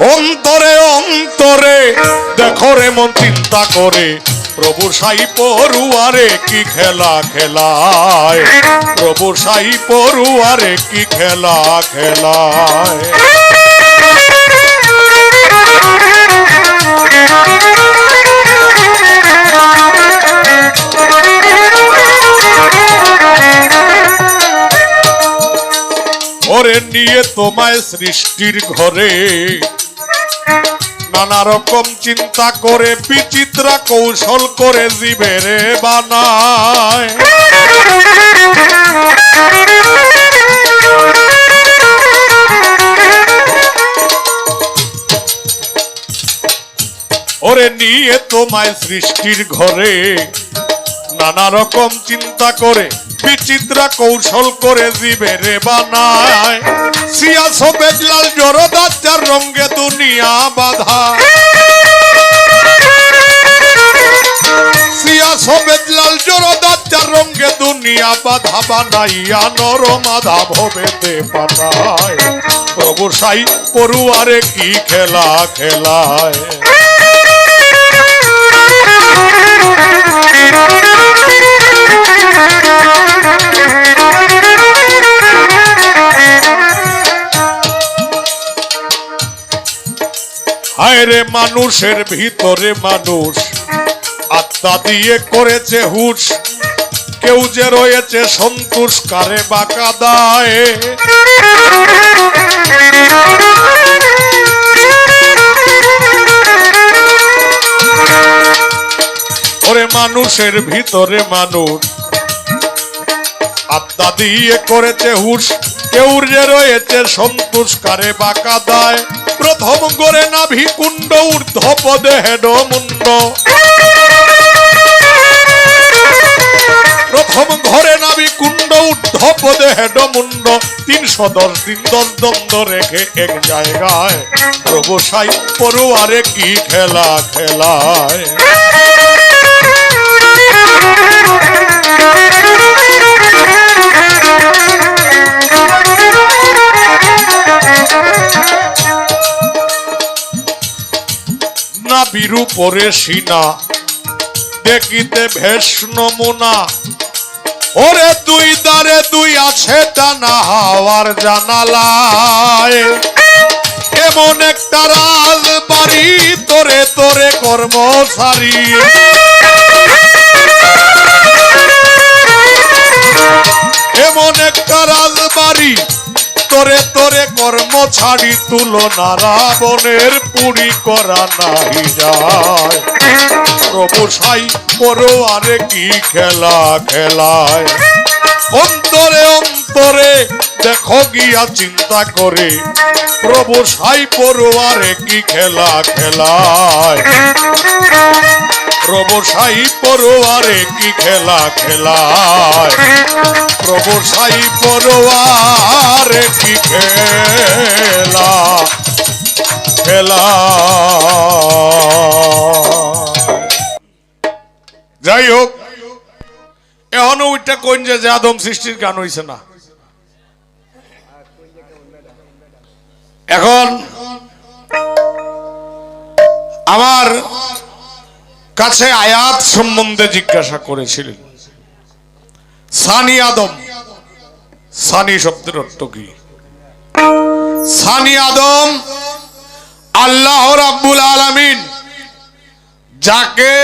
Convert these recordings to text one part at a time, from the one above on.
অন্তরে অন্তরে, দেখো রে মন চিন্তা করে। প্রভু সাই পড়ুয়ারে কি খেলা খেলায়? প্রভু সাই পড়ুয়ারে কি খেলা খেলায়? ওরে নিয়ে তোমায় সৃষ্টির ঘরে নানা রকম চিন্তা করে বিচিত্রা কৌশল করে জীবেরে বানায়। ওরে নিয়ে তোমায় সৃষ্টির ঘরে নানা রকম চিন্তা করে বিচিত্রা কৌশল করে জীবেরে বানায়। সিয়া সবেজ লাল জরদাচার রঙ্গে দুনিয়া বাধা সিয়া সবেজ লাল রঙ্গে দুনিয়া বাধা বানাইয়া নর ভবেতে পাঠায়। প্রভু সাই পড়ুয়ারে কি খেলা খেলায়? রে মানুষের ভিতরে মানুষ। আত্মা দিয়ে করেছে হুশ। কেউ যে রয়েছে সন্তোষ, কারে দায় ওরে মানুষের ভিতরে মানুষ। আত্মা দিয়ে করেছে হুশ। কেউ যে রয়েছে সন্তোষ, কারে বাঁকা দায় প্রথম করে নাভি কুণ্ড, ঊর্ধ্ব পদে হেড মুন্ড প্রথম ঘরে নাভি কুণ্ড, ঊর্ধ্ব পদে হেড মুন্ড তিনশো দশ দিন দশ দ্বন্দ্ব রেখে এক জায়গায় প্রভু সাই পড়ুয়ারে কি খেলা খেলায়? না বিরু পরে সিনা। দেখিতে ভেষ নমুনা। ওরে দুই দারে দুই আছে টানা হাওয়ার জানালায়। এমন একটা রাজ বাড়ি, তোরে তোরে কর্মচারী এমন একটা রাজবাড়ি তোরে তোরে কর্ম ছাড়ি তুলনা, রাবণের পুরি করা নাই যায়। প্রভু সাই পড়োয়ারে কি খেলা খেলায়। অন্তরে অন্তরে দেখো গিয়া চিন্তা করে, প্রভু সাই পড়োয়ারে কি খেলা খেলায়। প্রভু সাই পড়োয়ারে কি খেলা খেলায়? প্রভু সাই পড়োয়ারে কি খেলা খেলা যাই হোক, এখনও ওইটা কোন যে আদম সৃষ্টির গান হইছে না। এখন আমার কাছে আয়াত সম্বন্ধে জিজ্ঞাসা করেছিলেন। সানি আদম। সানি শব্দের অর্থ কি? সানি আদম আল্লাহ রাব্বুল আলামিন যাকে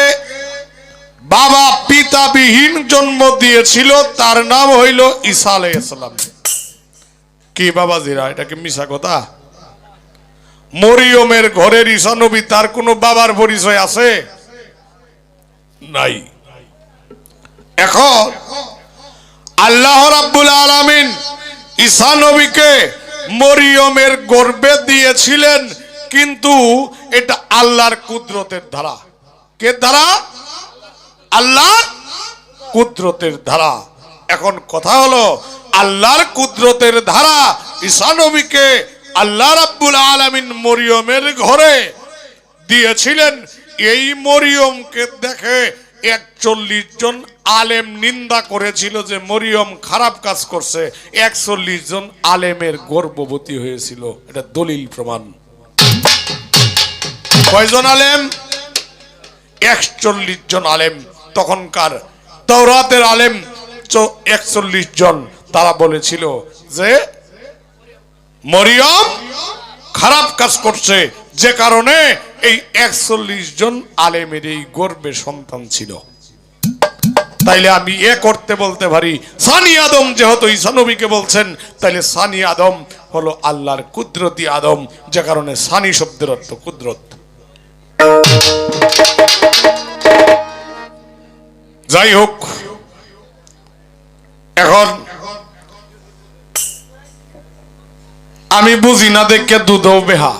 বাবা পিতা বিহীন জন্ম দিয়েছিল, তার নাম হইল ঈসা আলাইহিস সালাম। কি বাবা জিরা এটা কি মিশা কথা? মরিয়মের ঘরের ঈসা নবী তার কোনো বাবার পরিচয় আছে? নাই। এখন আল্লাহ রাব্বুল আলামিন ঈসা নবীকে মরিয়মের গর্বে দিয়েছিলেন, কিন্তু এটা আল্লাহর কুদরতের ধারা। কে ধারা? আল্লাহর কুদরতের ধারা। এখন কথা হলো, আল্লাহর কুদরতের ধারা ঈসা নবীকে আল্লাহ রাব্বুল আলামিন মরিয়মের ঘরে দিয়েছিলেন এই মরিয়মকে দেখে একচল্লিশ জন আলেম নিন্দা করেছিল যে মরিয়ম খারাপ কাজ করছে। একচল্লিশ জন আলেমের গর্ভবতী হয়েছিল। এটা দলিল প্রমাণ। কয়জন আলেম? একচল্লিশ জন আলেম। তখনকার তৌরাতের আলেম একচল্লিশ জন। তারা বলেছিল যে মরিয়ম খারাপ কাজ করছে। যে কারণে এই একচল্লিশ জন আলেমের এই গর্বে সন্তান ছিল। তাইলে আমি এ করতে বলতে পারি, সানি আদম যেহেতু ঈসানবীকে বলছেন, তাইলে সানি আদম হলো আল্লাহর কুদরতি আদম, যে কারণে সানি শব্দের অর্থ কুদরত। যাই হোক, এখন আমি বুঝি না দেখে দুধও বেহা।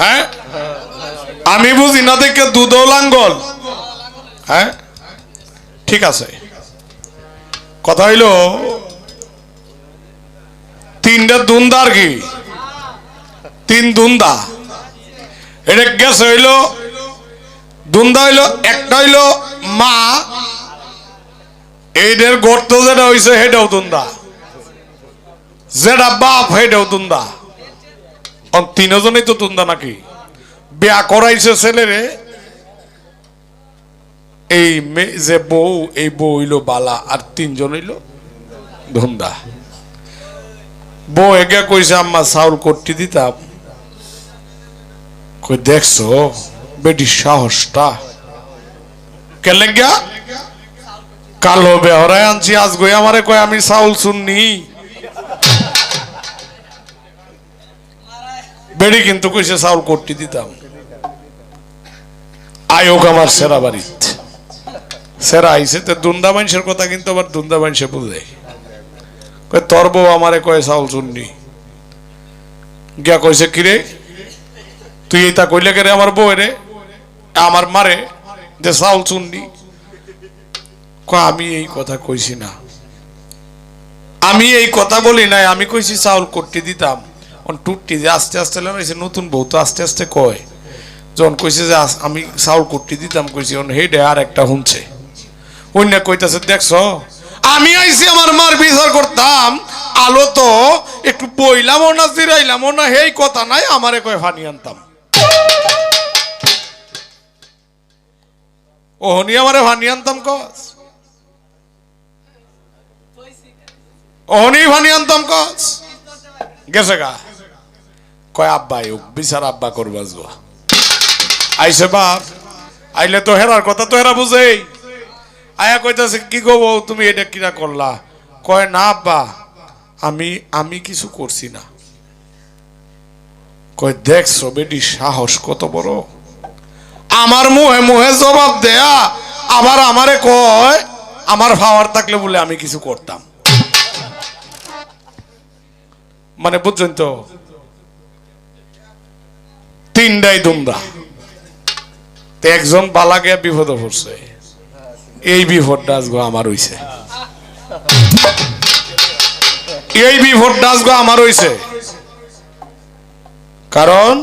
হ্যাঁ? আমি বুঝি না দেখে দুধও লাঙ্গল হ্যাঁ? ঠিক আছে। কথা হইল, তিনটা দুন্দার কি? তিন দুন্দা। এটা গেছে হইল, দুন্দা হইল, একটা হইল মা। এইটার গর্ত যেটা হইছে, সেটাও দুন্দা। যেটা বাপ, সেটাও দুন্দা। তিনজনই তো তুন্দা নাকি? বিয়া করাইছে ছেলেরে। এই যে বউ, এই বউ হইল বালা, আর তিনজন হইল ধুন্দা। বউ একে কইছে, আম্মা, চাউল করতে দিতাম। কই, দেখছ, বেটি সাহসটা। কেলে গিয়া? কালো বেহরায় আনছি, আজ গই আমারে কয়, আমি চাউল শুননি বেড়ি কিন্তু কইছে, চাউল করতে দিতাম। আয়োগ আমার সেরা বাড়িত সেরা আইছে। তো দুন্দা মানুষের কথা কিন্তু আবার দুন্দা মানুষে বুঝে তোর বউ আমারে কয়, চাউল শুননি গিয়া কইছে কিরে তুই এটা কইলে কে রে আমার বউ রে আমার মারে? যে চাউল কয়, আমি এই কথা কইছি না। আমি এই কথা বলি নাই। আমি কইছি চাউল করতে দিতাম। টুটটি যে আস্তে আস্তে লাগাইছে নতুন বউ তো আস্তে আস্তে কয় যখন কইছে যে আমি চাউল করতে দিতাম, কইছি হেডে আর একটা হুনছে। অন্য কইতাছে, দেখছ, আমি আইছি আমার মার বিচার করতাম। আলো তো একটু বইলামও না জিরাইলামও না, হেই কথা নাই, আমারে কয় ফানি আনতাম। ওহনি আমারে ফানি আনতাম কস। ওহনি ফানি আনতাম কস। গেছে গা। কয় আব্বা বিচার আব্বা করবাস গো আইসে বাপ। আইলে তো হেরার কথা তো হেরা বুঝেই। আয়া কইতাছে, কি গো বউ, তুমি এটা কিনা করলা? কয়, না, আব্বা, আমি আমি কিছু করছি না। কয় দেখছ বেটি সাহস কত বড়। আমার মুহে মুহে জবাব দেয়া, আবার আমারে কয়, আমার ফাওয়ার থাকলে বলে আমি কিছু করতাম। মানে বুঝছেন তো? তিনটাই দুমরা একজন বালা গিয়া বিপদে পড়ছে। এই বিপদটা আজগো আমার হইছে। এই বিপদটা আজগো আমার হইছে। কারণ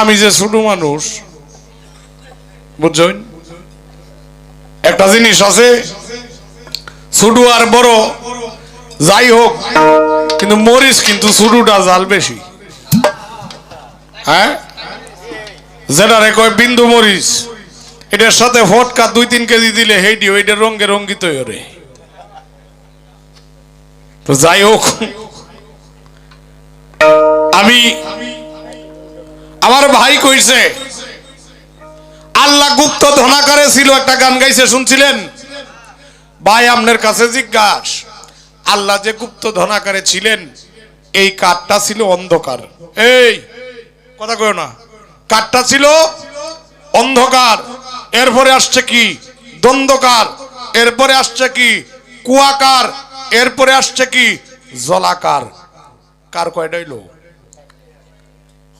আমি যে ছোট মানুষ, বুঝছেন? একটা জিনিস আছে, ছোট আর বড়, যাই হোক, কিন্তু মরিচ কিন্তু ছোটটা জাল বেশি। হ্যাঁ? যেটা রে কয় বিন্দু মরিচ। এটার সাথে ফটকা দুই তিন কেজি দিলে হেইটি ওইটা রঙ্গে রঙ্গিত তো যাই হোক, আমি, আমার ভাই কইছে, আল্লাহ গুপ্ত ধনাকারে ছিল, একটা গান গাইছে, শুনছিলেন? ভাই, আপনার কাছে জিজ্ঞাস, আল্লাহ যে গুপ্ত ধনাকারে ছিলেন, এই কাঠটা ছিল অন্ধকার। এই, কথা কয় না। কাঠটা ছিল অন্ধকার। এরপরে আসছে কি? দ্বন্দ্বকার। এরপরে আসছে কি? কুয়াকার। এরপরে আসছে কি? জলাকার। কার কয়টা হইল?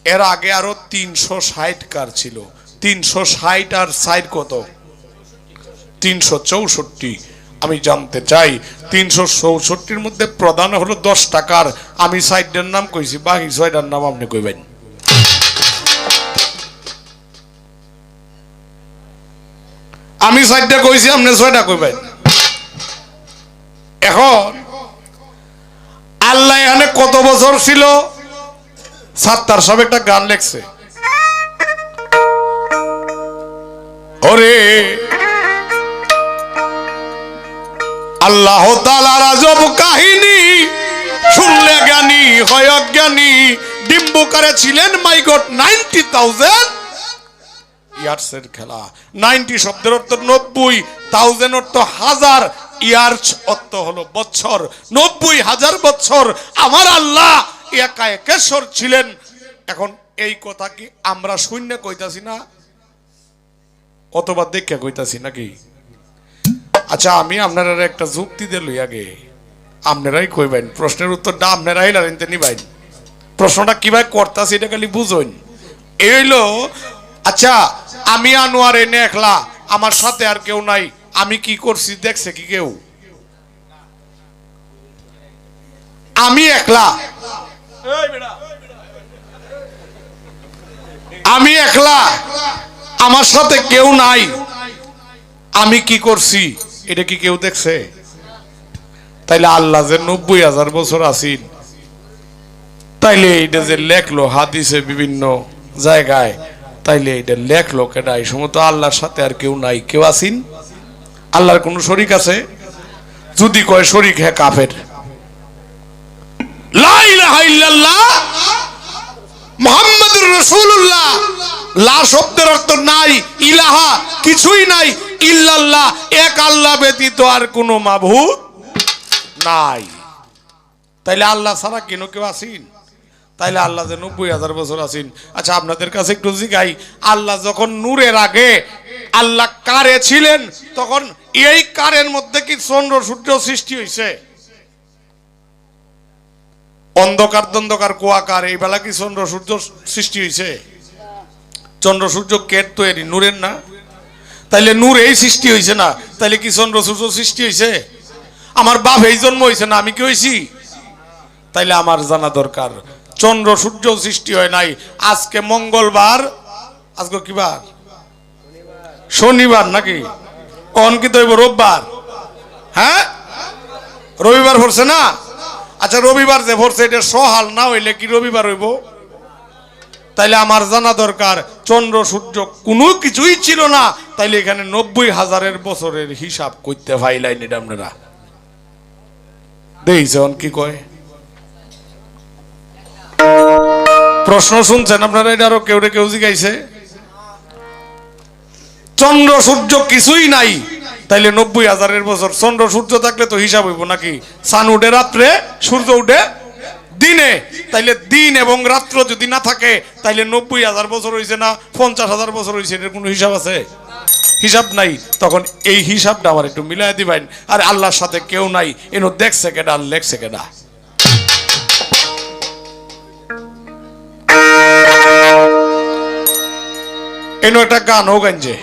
এর আগে আরও তিনশো ষাট কার ছিল। তিনশো ষাট আর ষাট কত? তিনশো চৌষট্টি। আমি জানতে চাই, তিনশো চৌষট্টির মধ্যে প্রধান হলো দশ টাকার আমি সাইডের নাম কইছি, বাকি ছয়টার নাম আপনি কইবেন। আমি ছয়টা কইছি, আপনি ছয়টা কইবেন। এখন, আল্লাহ এখানে কত বছর ছিল? সাতটার সব একটা গান লেখছে। ওরে, আল্লাহ তালার আজব কাহিনী শুনলে জ্ঞানী হয় অজ্ঞানী। ডিম্বুকারে ছিলেন মাইগট নাইনটি থাউজেন্ড। ইয়ার্সের খেলা। নাইনটি শব্দের অর্থ নব্বই থাউজেন্ড অর্থ হাজার, ইয়ার্স অর্থ হলো বছর। নব্বই হাজার বছর আমার আল্লাহ একা একেশ্বর ছিলেন। এখন এই কথা কি আমরা শূন্য কইতাছি না? অথবা দেখে কইতাছি নাকি? আচ্ছা আমি আপনারা একটা যুক্তি দিয়ে লই আগে। আপনারাই কইবেন। প্রশ্নের উত্তরটা আপনারাই লারেনতে নিবেন প্রশ্নটা কীভাবে করতাছি এটা খালি বুঝুন এই হইল আচ্ছা আমি আনোয়ার এনে একলা আমার সাথে আর কেউ নাই। আমি কি করছি দেখছে কি কেউ? আমি একলা। আমি একলা। আমার সাথে কেউ নাই। আমি কি করছি? এটা কি কেউ দেখছে? তাইলে আল্লাহ যে নব্বই হাজার বছর আছেন তাইলে এটা যে লেখলো হাদিসে বিভিন্ন জায়গায় তাইলে এটা লেখলো কেটা এই সময় তো আল্লাহর সাথে আর কেউ নাই। কেউ আছেন? আল্লাহর কোন শরিক আছে? যদি কয় শরিক হ্যাঁ কাফের। মোহাম্মদুর রসুল্লাহ লা নাই, ইলাহা কিছুই নাই এক আল্লাহ ব্যতীত আর কোনো মাবুদ নাই। তাইলে আল্লাহ ছাড়া কেন কেউ আসিন তাইলে আল্লাহ যে নব্বই হাজার বছর আসিন আচ্ছা আপনাদের কাছে একটু জিগাই। আল্লাহ যখন নূরের আগে আল্লাহ কারে ছিলেন, তখন এই কারের মধ্যে কি চন্দ্র সূর্য সৃষ্টি হয়েছে অন্ধকার দ্বন্দ্বকার কুয়াকার, এই বেলা কি চন্দ্র সূর্য সৃষ্টি হয়েছে চন্দ্র সূর্য কেট তৈরি? নূরের না? তাইলে নূর এই সৃষ্টি হয়েছে না? তাইলে কি চন্দ্র সূর্য সৃষ্টি হয়েছে আমার বাপ এই জন্ম হয়েছে না, আমি কি হয়েছি তাইলে আমার জানা দরকার। চন্দ্র সূর্য সৃষ্টি হয় নাই। আজকে মঙ্গলবার। আজকে কি বার? শনিবার নাকি? অঙ্কিত হইব রোববার। হ্যাঁ? রবিবার পড়ছে না? আচ্ছা রবিবার যে পড়ছে এটা সহাল না হইলে কি রবিবার হইব? তাইলে আমার জানা দরকার, চন্দ্র সূর্য কোনো কিছুই ছিল না। তাইলে এখানে নব্বই হাজারের বছরের হিসাব করতে পাইলাইন এটা আপনারা। দেখছেন কি কয়? প্রশ্ন শুনছেন আপনারা, এটা আরও কেউ কেউ জিগাইছে। চন্দ্র সূর্য কিছুই নাই, তাইলে নব্বই হাজারের বছর। চন্দ্র সূর্য থাকলে তো হিসাব হইব নাকি? সান উঠে রাত্রে, সূর্য উঠে দিনে। তাইলে দিন এবং রাত্র যদি না থাকে, তাইলে নব্বই হাজার বছর হয়েছে না, পঞ্চাশ হাজার বছর হয়েছে এর কোনো হিসাব আছে? হিসাব নাই। তখন এই হিসাবটা আমার একটু মিলাই দিবেন। আর আল্লাহর সাথে কেউ নাই, এনো দেখছে কেডা আর লেখছে কেডা এনো একটা গানও গাঞ্জে